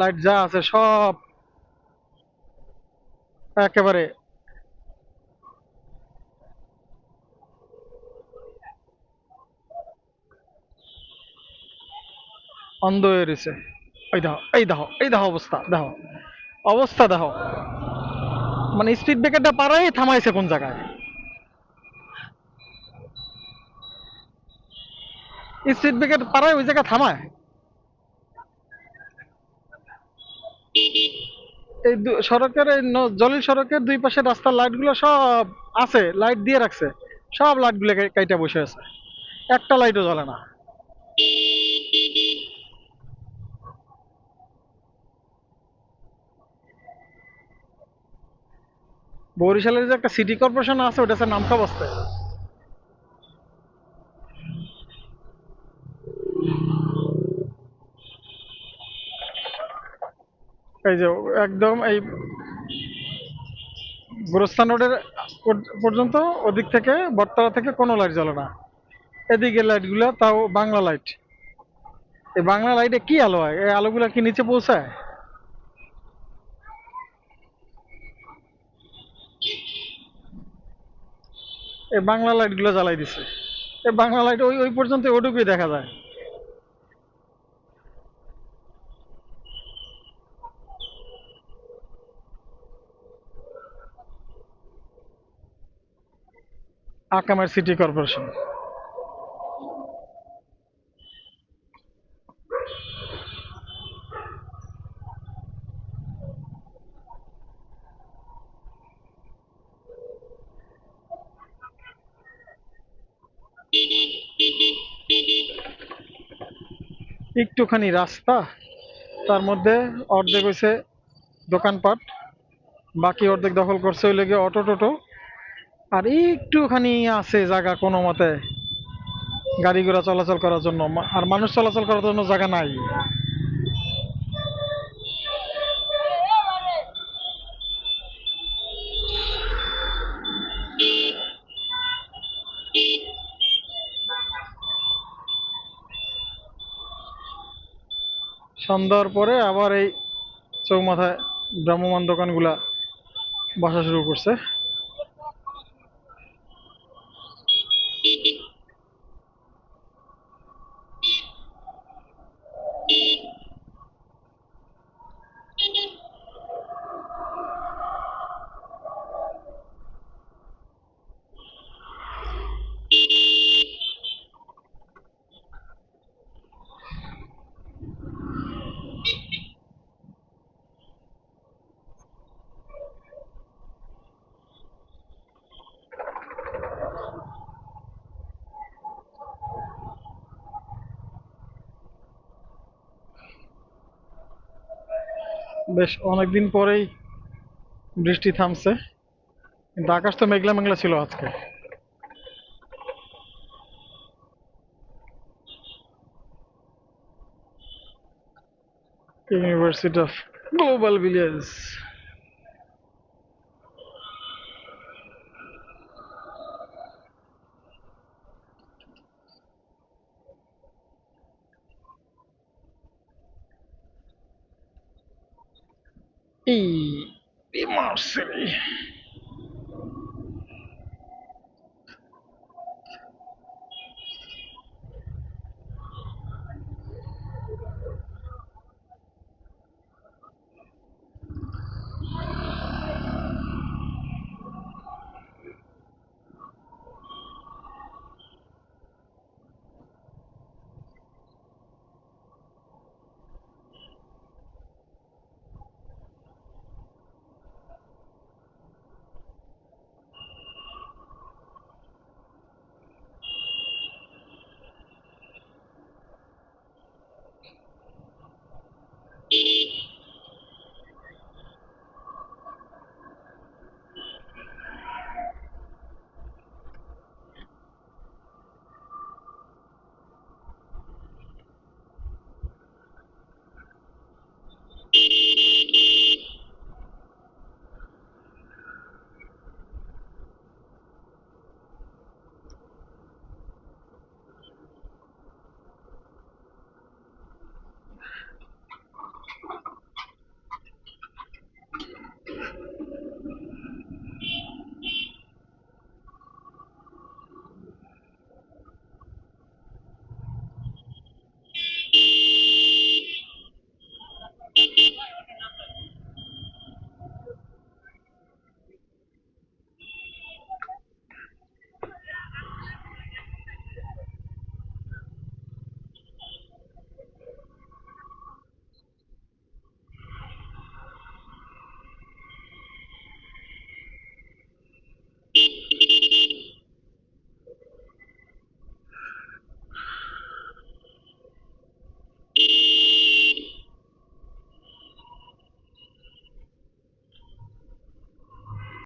Light যা আছে সব একেবারে অন্ধ হয়ে রয়েছে। এই দেখো এই দেখো এই দেখো অবস্থা দেখো অবস্থা দেখো। মানে স্পিড ব্রেকারটা পারাই থামাইছে কোন জায়গায়? স্পিড ব্রেকার পারায় ওই জায়গায় থামায়? এই সড়কের এই জলিল সড়কের দুই পাশে রাস্তার লাইটগুলো সব আছে, লাইট দিয়ে রাখছে। সব লাইটগুলো কাইটা বসে আছে। একটা লাইটও জ্বলে না। বরিশালের যে একটা সিটি কর্পোরেশন আছে ওটা নামকা বস্তায় এই যে একদম এই গুরস্থান রোডের পর্যন্ত ওদিক থেকে বটতলা থেকে কোনো লাইট জ্বলে না। এদিকে লাইটগুলো তাও বাংলা লাইট এই বাংলা লাইটে কি আলো হয়? এই আলোগুলো কি নিচে পৌঁছায়? এই বাংলা লাইটগুলো জ্বালাই দিছে। এই বাংলা লাইট ওই ওই পর্যন্ত ওটুকুই দেখা যায়। আকামের সিটি কর্পোরেশন। একটুখানি রাস্তা, তার মধ্যে অর্ধেক হয়েছে দোকানপাট, বাকি অর্ধেক দখল করছে ওই লেগে অটো টোটো আর একটুখানি আছে জায়গা কোনো মতে গাড়ি ঘোড়া চলাচল করার জন্য। আর মানুষ চলাচল করার জন্য জায়গা নাই। সন্ধ্যার পরে আবার এই চৌমাথায় ভ্রাম্যমান দোকানগুলা বসা শুরু করছে। বেশ অনেকদিন পরেই বৃষ্টি থামছে। কিন্তু আকাশ তো মেঘলা মেঘলা ছিল আজকে। ইউনিভার্সিটি অফ গ্লোবাল ভিলেজ এই বিমার্সিটি